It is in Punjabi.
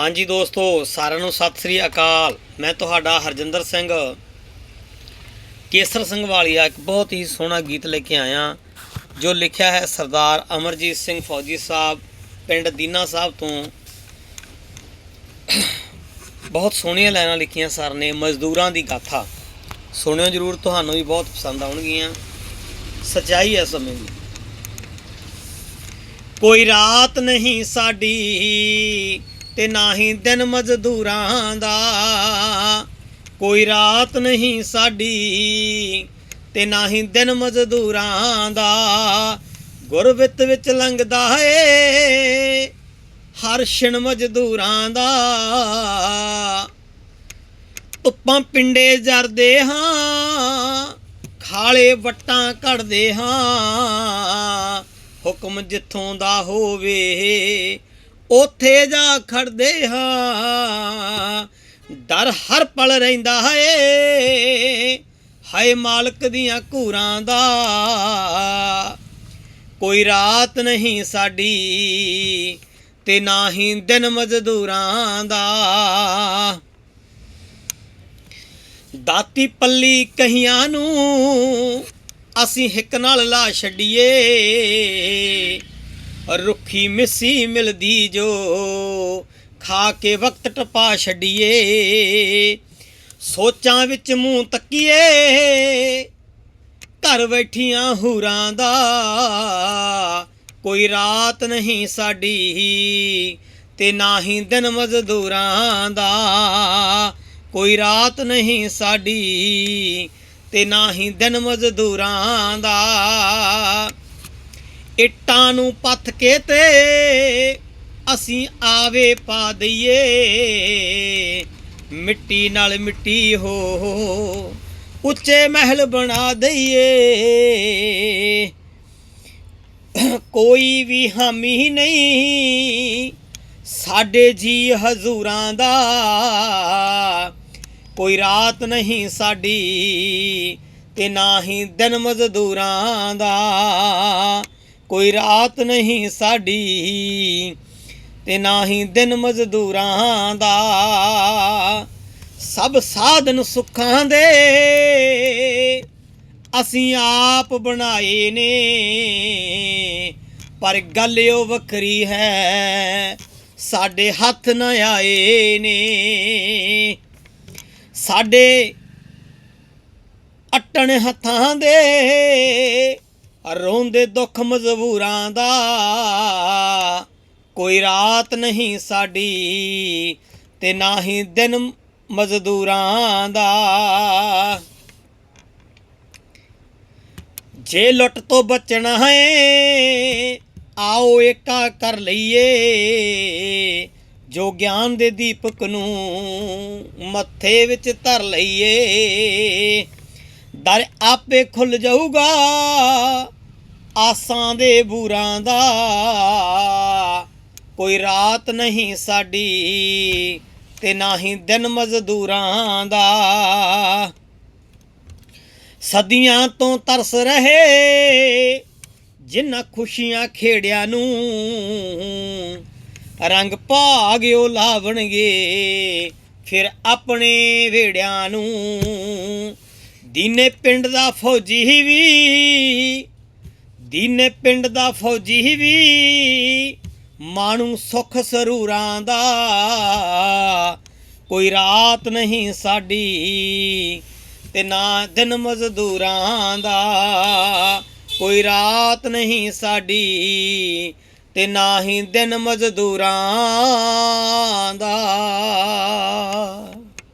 ਹਾਂਜੀ ਦੋਸਤੋ, ਸਾਰਿਆਂ ਨੂੰ ਸਤਿ ਸ੍ਰੀ ਅਕਾਲ। ਮੈਂ ਤੁਹਾਡਾ ਹਰਜਿੰਦਰ ਸਿੰਘ। ਕੇਸਰ ਸਿੰਘ ਵਾਲੀਆ ਇੱਕ ਬਹੁਤ ਹੀ ਸੋਹਣਾ ਗੀਤ ਲੈ ਕੇ ਆਇਆ, ਜੋ ਲਿਖਿਆ ਹੈ ਸਰਦਾਰ ਅਮਰਜੀਤ ਸਿੰਘ ਫੌਜੀ ਸਾਹਿਬ, ਪਿੰਡ ਦੀਨਾ ਸਾਹਿਬ ਤੋਂ। ਬਹੁਤ ਸੋਹਣੀਆਂ ਲਾਈਨਾਂ ਲਿਖੀਆਂ ਸਰ ਨੇ, ਮਜ਼ਦੂਰਾਂ ਦੀ ਗਾਥਾ। ਸੁਣਿਓ ਜਰੂਰ, ਤੁਹਾਨੂੰ ਵੀ ਬਹੁਤ ਪਸੰਦ ਆਉਣਗੀਆਂ। ਸਚਾਈ ਹੈ ਸਮੇਂ ਦੀ। ਕੋਈ ਰਾਤ ਨਹੀਂ ਸਾਡੀ ਤੇ ਨਾ ਹੀ ਦਿਨ ਮਜ਼ਦੂਰਾਂ ਦਾ। ਕੋਈ ਰਾਤ ਨਹੀਂ ਸਾਡੀ ਤੇ ਨਾ ਹੀ ਦਿਨ ਮਜ਼ਦੂਰਾਂ ਦਾ। ਗੁਰਬਿਤ ਵਿੱਚ ਲੰਘਦਾ ਏ ਹਰ ਛਿਣ ਮਜ਼ਦੂਰਾਂ ਦਾ। ਧੁੱਪਾਂ ਪਿੰਡੇ ਜਰਦੇ ਹਾਂ, ਖਾਲੇ ਵਟਾਂ ਕੱਢਦੇ ਹਾਂ। ਹੁਕਮ ਜਿੱਥੋਂ ਦਾ ਹੋਵੇ ਉਥੇ ਜਾ ਖੜਦੇ ਹਾਂ। ਡਰ ਹਰ ਪਲ ਰਹਿੰਦਾ ਏ ਹਾਏ ਮਾਲਕ ਦੀਆਂ ਘੂਰਾਂ ਦਾ। ਕੋਈ ਰਾਤ ਨਹੀਂ ਸਾਡੀ ਤੇ ਨਾ ਹੀ ਦਿਨ ਮਜ਼ਦੂਰਾਂ ਦਾ। ਦਾਤੀ ਪੱਲੀ ਕਹੀਆਂ ਨੂੰ ਅਸੀਂ ਹਿੱਕ ਨਾਲ ਲਾ ਛੱਡੀਏ। ਰੁੱਖੀ ਮਿੱਸੀ ਮਿਲਦੀ ਜੋ ਖਾ ਕੇ ਵਕਤ ਟਪਾ ਛੱਡੀਏ। ਸੋਚਾਂ ਵਿੱਚ ਮੂੰਹ ਤੱਕੀਏ। ਘਰ ਬੈਠੀਆਂ ਹੂਰਾਂ ਦਾ ਕੋਈ ਰਾਤ ਨਹੀਂ ਸਾਡੀ ਤੇ ਨਾ ਹੀ ਦਿਨ ਮਜ਼ਦੂਰਾਂ ਦਾ ਕੋਈ ਰਾਤ ਨਹੀਂ ਸਾਡੀ ਤੇ ਨਾ ਹੀ ਦਿਨ ਮਜ਼ਦੂਰਾਂ ਦਾ ਇੱਟਾਂ ਨੂੰ ਪੱਥ ਕੇ ਤੇ ਅਸੀਂ ਆਵੇ ਪਾ ਦਈਏ। ਮਿੱਟੀ ਨਾਲ ਮਿੱਟੀ ਹੋ ਉੱਚੇ ਮਹਿਲ ਬਣਾ ਦਈਏ। ਕੋਈ ਵੀ ਹਾਮੀ ਨਹੀਂ ਸਾਡੇ ਜੀ ਹਜ਼ੂਰਾਂ ਦਾ। ਕੋਈ ਰਾਤ ਨਹੀਂ ਸਾਡੀ ਤੇ ਨਾ ਹੀ ਦਿਨ ਮਜ਼ਦੂਰਾਂ ਦਾ। ਕੋਈ ਰਾਤ ਨਹੀਂ ਸਾਡੀ ਤੇ ਨਾ ਹੀ ਦਿਨ ਮਜ਼ਦੂਰਾਂ ਦਾ। ਸਭ ਸਾਧਨ ਸੁੱਖਾਂ ਦੇ ਅਸੀਂ ਆਪ ਬਣਾਏ ਨੇ, ਪਰ ਗੱਲ ਉਹ ਵੱਖਰੀ ਹੈ, ਸਾਡੇ ਹੱਥ ਨਾ ਆਏ ਨੇ। ਸਾਡੇ ਅਟਣ ਹੱਥਾਂ ਦੇ ਰੋਂਦੇ ਦੁੱਖ ਮਜ਼ਬੂਰਾਂ ਦਾ। ਕੋਈ ਰਾਤ ਨਹੀਂ ਸਾਡੀ ਤੇ ਨਾ ਹੀ ਦਿਨ ਮਜ਼ਦੂਰਾਂ ਦਾ। ਜੇ ਲੁੱਟ ਤੋਂ ਬਚਣਾ ਹੈ, ਆਓ ਏਕਾ ਕਰ ਲਈਏ। ਜੋ ਗਿਆਨ ਦੇ ਦੀਪਕ ਨੂੰ ਮੱਥੇ ਵਿੱਚ ਧਰ ਲਈਏ। ਦਰ ਆਪੇ ਖੁੱਲ ਜਾਊਗਾ। ਆਸਾਂ ਦੇ ਬੂਰਾਂ ਦਾ ਕੋਈ ਰਾਤ ਨਹੀਂ ਸਾਡੀ ਤੇ ਨਾ ਹੀ ਦਿਨ ਮਜ਼ਦੂਰਾਂ ਦਾ। ਸਦੀਆਂ ਤੋਂ ਤਰਸ ਰਹੇ ਜਿਨ੍ਹਾਂ ਖੁਸ਼ੀਆਂ ਖੇੜਿਆਂ ਨੂੰ ਰੰਗ ਭਾਗਿਓ ਲਾਵਣਗੇ, ਫਿਰ ਆਪਣੇ ਵੇੜਿਆਂ ਨੂੰ ਦੀਨੇ ਪਿੰਡ ਦਾ ਫੌਜੀ ਵੀ, ਦੀਨੇ ਪਿੰਡ ਦਾ ਫੌਜੀ ਵੀ, ਮਾਣੂ ਸੁਖ ਸਰੂਰਾਂ ਦਾ, ਕੋਈ ਰਾਤ ਨਹੀਂ ਸਾਡੀ ਤੇ ਨਾ ਦਿਨ ਮਜ਼ਦੂਰਾਂ ਦਾ, ਕੋਈ ਰਾਤ ਨਹੀਂ ਸਾਡੀ ਤੇ ਨਾ ਹੀ ਦਿਨ ਮਜ਼ਦੂਰਾਂ ਦਾ।